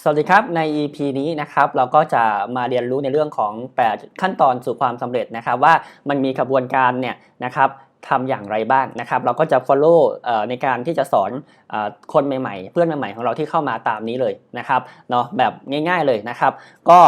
สวัสดีครับ ใน EP นี้นะครับเราก็จะมาเรียนรู้ในเรื่องของ 8 ขั้นตอนสู่ความสำเร็จนะครับ ว่ามันมีกระบวนการเนี่ยนะครับทำอย่างไรบ้างนะครับ เราก็จะ follow เอ่อในการที่จะสอนอคนใหม่ๆ เพื่อนใหม่ๆของเราที่เข้ามาตามนี้เลยนะครับเนาะแบบง่าย ๆเลยนะครับ ก็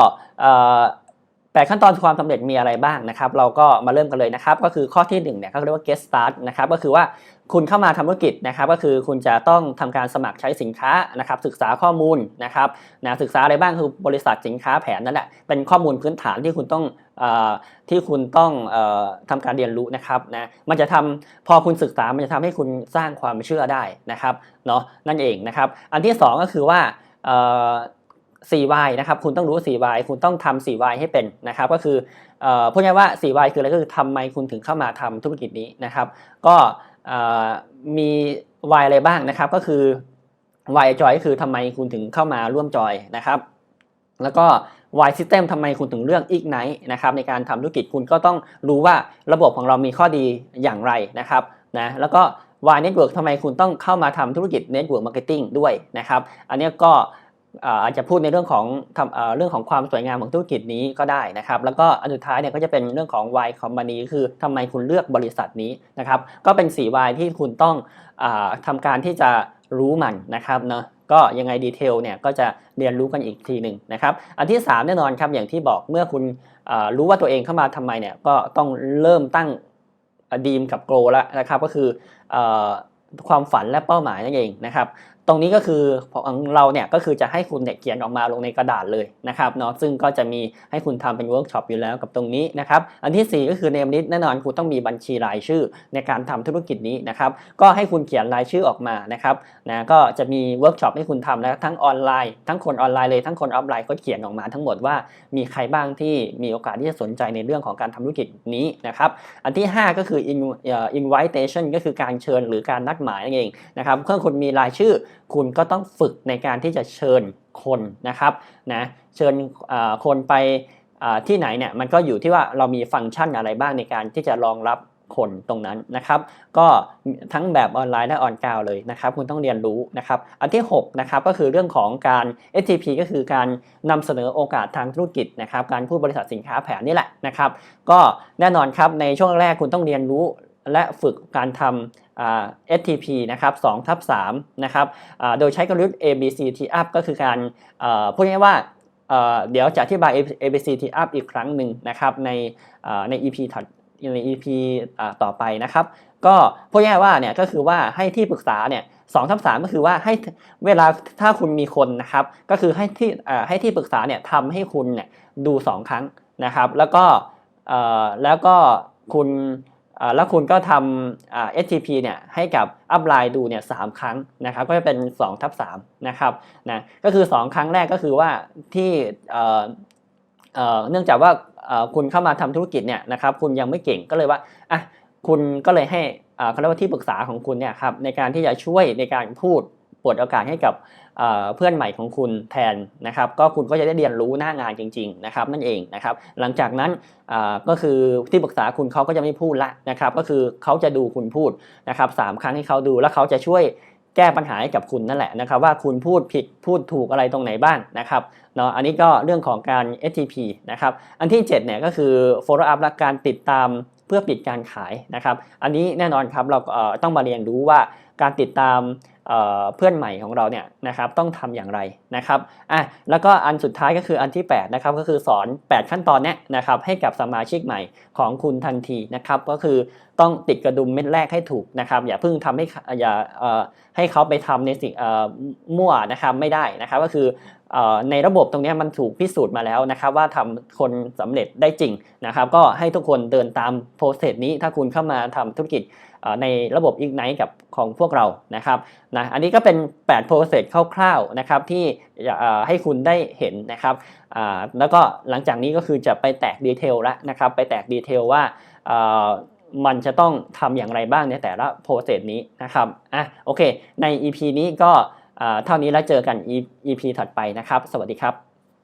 เอ่อแปดขั้นตอนความสำเร็จมีอะไรบ้างนะครับ เราก็มาเริ่มกันเลยนะครับ ก็คือข้อที่หนึ่งเนี่ยเขาเรียกว่า get start นะครับ ก็คือว่าคุณเข้ามาทำธุรกิจนะครับ ก็คือคุณจะต้องทำการสมัครใช้สินค้านะครับ ศึกษาข้อมูลนะครับนะศึกษาอะไรบ้างคือบริษัทสินค้าแผนนั่นแหละเป็นข้อมูลพื้นฐานที่คุณต้องอที่คุณต้องออทำการเรียนรู้นะครับนะมันจะทำพอคุณศึกษามันจะทำให้คุณสร้างความเชื่อได้นะครับเนาะนั่นเองนะครับ อันที่สองก็คือว่า 4Y นะครับคุณต้องรู้ 4Y คุณต้องทำ 4Y ให้เป็นนะครับก็คือพูดง่ายว่า 4Y คืออะไรก็คือทำไมคุณถึงเข้ามาทำธุรกิจนี้นะครับก็มี Y อะไรบ้างนะครับก็คือ Y จอยก็คือทำไมคุณถึงเข้ามาร่วมจอยนะครับแล้วก็ Y System ทำไมคุณถึงเลือก Ignite นะครับในการทำธุรกิจคุณก็ต้องรู้ว่าระบบของเรามีข้อดีอย่างไรนะครับนะแล้วก็ Y Network ทำไมคุณต้องเข้ามาทำธุรกิจ Network Marketing ด้วยนะครับ อันนี้ก็ อาจจะพูดในเรื่องของเรื่องของความสวยงามของธุรกิจนี้ก็ได้นะครับ แล้วก็อันสุดท้ายเนี่ยก็จะเป็นเรื่องของ Y Company คือทำไมคุณเลือกบริษัทนี้นะครับ ก็เป็น4 Y ที่คุณต้องอาทำการที่จะรู้มันนะครับเนาะก็ยังไงดีเทลเนี่ยก็จะเรียนรู้กันอีกทีหนึ่งนะครับ อันที่ 3 แน่นอนครับอย่างที่บอกเมื่อคุณรู้ว่าตัวเองเข้ามาทำไมเนี่ยก็ต้องเริ่มตั้งดีมกับโกลแล้วนะครับ ก็คืออความฝันและเป้าหมายนั่นเองนะครับ ตรงนี้ก็คือของเราเนี่ยก็คือจะให้คุณเนี่ยเขียนออกมาลงในกระดาษเลยนะครับเนาะซึ่งก็จะมีให้คุณทำเป็นเวิร์กช็อปอยู่แล้วกับตรงนี้นะครับอันที่ 4 ก็คือเนมลิสแน่นอนคุณต้องมีบัญชีรายชื่อในการทำธุรกิจนี้นะครับก็ให้คุณเขียนรายชื่อออกมานะครับนะก็จะมีเวิร์กช็อปให้คุณทำนะทั้งออนไลน์ทั้งคนออนไลน์เลยทั้งคนออฟไลน์ก็เขียนออกมาทั้งหมดว่ามีใครบ้างที่มีโอกาสที่จะสนใจในเรื่องของการทำธุรกิจนี้นะครับอันที่ 5 ก็คือ in- เอ่อ invitation ก็คือการเชิญหรือการนัดหมายนั่นเองนะครับเมื่อคุณมีรายชื่อคุณก็ต้องฝึกในการที่จะเชิญคนนะครับนะเชิญคนไปที่ไหนเนี่ยมันก็อยู่ที่ว่าเรามีฟังก์ชันอะไรบ้างในการที่จะรองรับคนตรงนั้นนะครับ ก็ทั้งแบบออนไลน์และออนกราวเลยนะครับ คุณต้องเรียนรู้นะครับ อันที่6นะครับก็คือเรื่องของการ STP ก็คือการนำเสนอโอกาสทางธุรกิจนะครับ การพูดบริษัทสินค้าแผนนี่แหละนะครับ ก็แน่นอนครับในช่วงแรกคุณต้องเรียนรู้และฝึกการทำอ่า STP นะครับ2ทับ3นะครับโดยใช้กลยุทธ์ ABC T up ก็คือการพูดง่ายว่าเดี๋ยวจะอธิบาย ABC T up อีกครั้งหนึ่งนะครับในใน EP ถัดใน EP ต่อไปนะครับก็พูดง่ายว่าเนี่ยก็คือว่าให้ที่ปรึกษาเนี่ยสองทับสามก็คือว่าให้เวลาถ้าคุณมีคนนะครับก็คือให้ที่ให้ที่ปรึกษาเนี่ยทำให้คุณเนี่ยดู 2 ครั้งนะครับแล้วก็แล้วก็คุณ แล้วคุณก็ทำ HTTP เนี่ยให้กับอัพไลน์ดูเนี่ยสามครั้งนะครับก็จะเป็น2ทับ3นะครับนะก็คือ 2 ครั้งแรกก็คือว่าที่เนื่องจากว่าคุณเข้ามาทำธุรกิจเนี่ยนะครับคุณยังไม่เก่งก็เลยว่าอะคุณก็เลยให้เขาเรียกว่าที่ปรึกษาของคุณเนี่ยครับในการที่จะช่วยในการพูด เปิดโอกาสให้กับเพื่อนใหม่ของคุณแทนนะครับ ก็คุณก็จะได้เรียนรู้หน้างานจริงๆนะครับนั่นเองนะครับ หลังจากนั้นก็คือที่ปรึกษาคุณเขาก็จะไม่พูดละนะครับ ก็คือเขาจะดูคุณพูดนะครับสามครั้งให้เขาดูแล้วเขาจะช่วยแก้ปัญหาให้กับคุณนั่นแหละนะครับ ว่าคุณพูดผิดพูดถูกอะไรตรงไหนบ้างนะครับเนาะอันนี้ก็เรื่องของการ STP นะครับ อันที่ 7 เนี่ยก็คือ follow up และการติดตามเพื่อปิดการขายนะครับ อันนี้แน่นอนครับเราต้องมาเรียนรู้ว่าการติดตาม เพื่อนใหม่ของเราเนี่ยนะครับต้องทำอย่างไรนะครับอะแล้วก็อันสุดท้ายก็คืออันที่8นะครับก็คือสอน 8 ขั้นตอนเนี้ยนะครับให้กับสมาชิกใหม่ของคุณทันทีนะครับก็คือต้องติดกระดุมเม็ดแรกให้ถูกนะครับ อย่าเพิ่งทำให้อย่าให้เขาไปทำในสิ่งมั่วนะครับไม่ได้นะครับก็คือในระบบตรงนี้มันถูกพิสูจน์มาแล้วนะครับว่าทำคนสำเร็จได้จริงนะครับก็ให้ทุกคนเดินตามโปรเซสนี้ถ้าคุณเข้ามาทำธุรกิจในระบบ Ignite กับของพวกเรานะครับนะอันนี้ก็เป็น8โปรเซสคร่าวๆนะครับที่ให้คุณได้เห็นนะครับแล้วก็หลังจากนี้ก็คือจะไปแตกดีเทลแล้วนะครับไปแตกดีเทลว่ามันจะต้องทำอย่างไรบ้างในแต่ละโปรเซสนี้นะครับอะโอเคใน EP นี้ก็ เท่านี้แล้วเจอกัน EP ถัดไปนะครับ สวัสดีครับ